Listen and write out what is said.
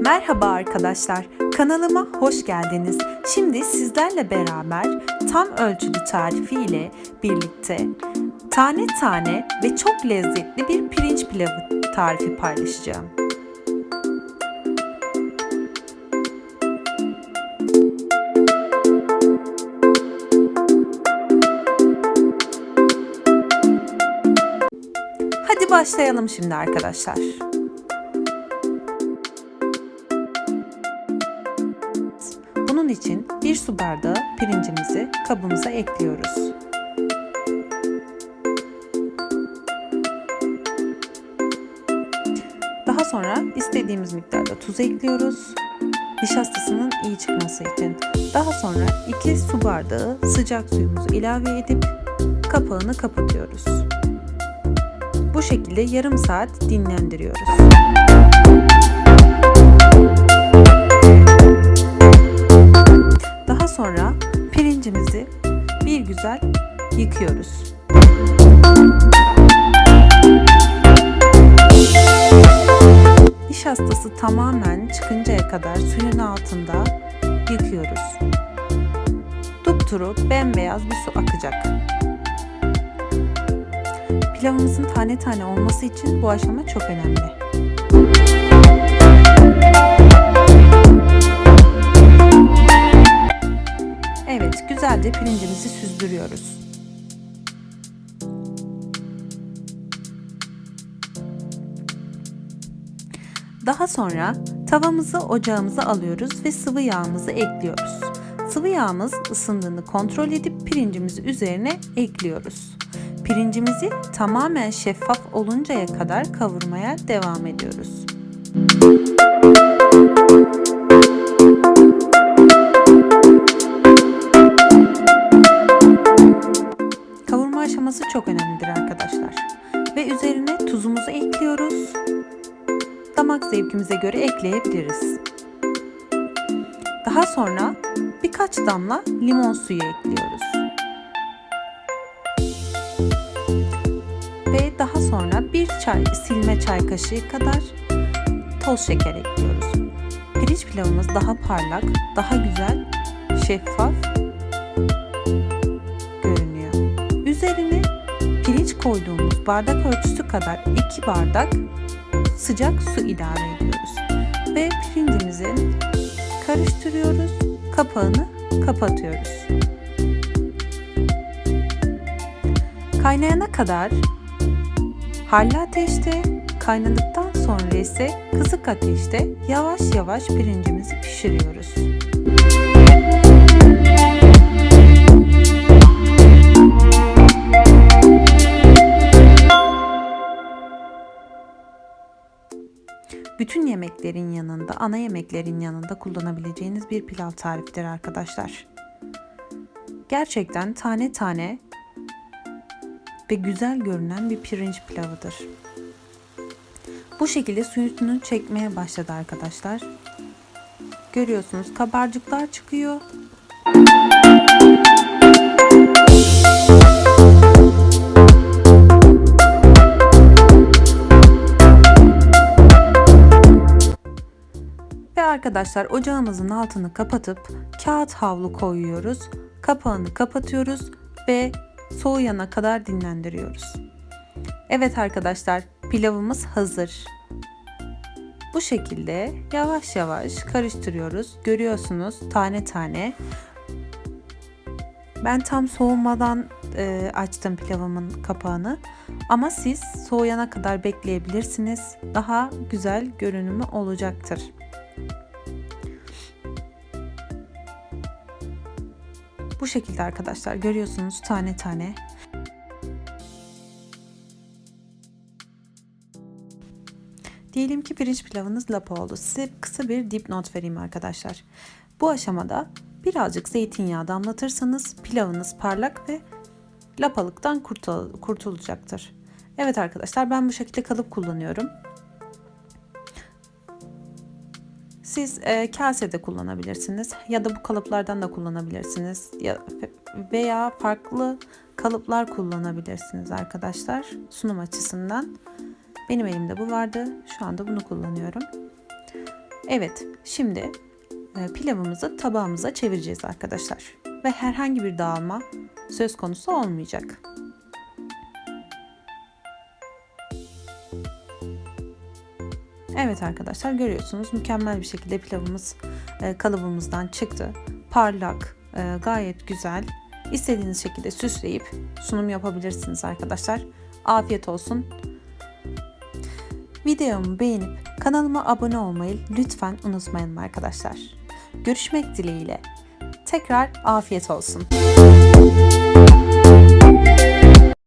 Merhaba arkadaşlar, kanalıma hoş geldiniz. Şimdi sizlerle beraber tam ölçülü tarifi ile birlikte tane tane ve çok lezzetli bir pirinç pilavı tarifi paylaşacağım. Hadi başlayalım şimdi arkadaşlar. Bunun için bir su bardağı pirincimizi kabımıza ekliyoruz. Daha sonra istediğimiz miktarda tuz ekliyoruz. Nişastasının iyi çıkması için. Daha sonra 2 su bardağı sıcak suyumuzu ilave edip kapağını kapatıyoruz. Bu şekilde yarım saat dinlendiriyoruz. Güzel yıkıyoruz. Nişastası tamamen çıkıncaya kadar suyun altında yıkıyoruz. Dupturu bembeyaz bir su akacak. Pilavımızın tane tane olması için bu aşama çok önemli. Evet, güzelce pirincimizi süzdürüyoruz. Daha sonra tavamızı ocağımıza alıyoruz ve sıvı yağımızı ekliyoruz. Sıvı yağımız ısındığını kontrol edip pirincimizi üzerine ekliyoruz. Pirincimizi tamamen şeffaf oluncaya kadar kavurmaya devam ediyoruz. Kavurma çok önemlidir arkadaşlar. Ve üzerine tuzumuzu ekliyoruz. Damak zevkimize göre ekleyebiliriz. Daha sonra birkaç damla limon suyu ekliyoruz. Ve daha sonra bir çay silme çay kaşığı kadar toz şeker ekliyoruz. Pirinç pilavımız daha parlak, daha güzel, şeffaf pirinç koyduğumuz bardak ölçüsü kadar 2 bardak sıcak su ilave ediyoruz. Ve pirincimizi karıştırıyoruz. Kapağını kapatıyoruz. Kaynayana kadar halli ateşte, kaynadıktan sonra ise kısık ateşte yavaş yavaş pirincimizi pişiriyoruz. Bütün yemeklerin yanında, ana yemeklerin yanında kullanabileceğiniz bir pilav tarifidir arkadaşlar. Gerçekten tane tane ve güzel görünen bir pirinç pilavıdır. Bu şekilde suyunu çekmeye başladı arkadaşlar. Görüyorsunuz kabarcıklar çıkıyor. Arkadaşlar ocağımızın altını kapatıp kağıt havlu koyuyoruz. Kapağını kapatıyoruz ve soğuyana kadar dinlendiriyoruz. Evet arkadaşlar pilavımız hazır. Bu şekilde yavaş yavaş karıştırıyoruz. Görüyorsunuz tane tane. Ben tam soğumadan e, açtım pilavımın kapağını. Ama siz soğuyana kadar bekleyebilirsiniz. Daha güzel görünümü olacaktır. Bu şekilde arkadaşlar görüyorsunuz tane tane. Diyelim ki pirinç pilavınız lapa oldu. Size kısa bir dipnot vereyim arkadaşlar. Bu aşamada birazcık zeytinyağı damlatırsanız pilavınız parlak ve lapalıktan kurtul kurtulacaktır. Evet arkadaşlar ben bu şekilde kalıp kullanıyorum. Siz e, kasede kullanabilirsiniz ya da bu kalıplardan da kullanabilirsiniz ya veya farklı kalıplar kullanabilirsiniz arkadaşlar sunum açısından. Benim elimde bu vardı. Şu anda bunu kullanıyorum. Evet, şimdi e, pilavımızı tabağımıza çevireceğiz arkadaşlar. Ve herhangi bir dağılma söz konusu olmayacak. Evet arkadaşlar görüyorsunuz mükemmel bir şekilde pilavımız e, kalıbımızdan çıktı. Parlak, e, gayet güzel. İstediğiniz şekilde süsleyip sunum yapabilirsiniz arkadaşlar. Afiyet olsun. Videomu beğenip kanalıma abone olmayı lütfen unutmayın arkadaşlar. Görüşmek dileğiyle. Tekrar afiyet olsun.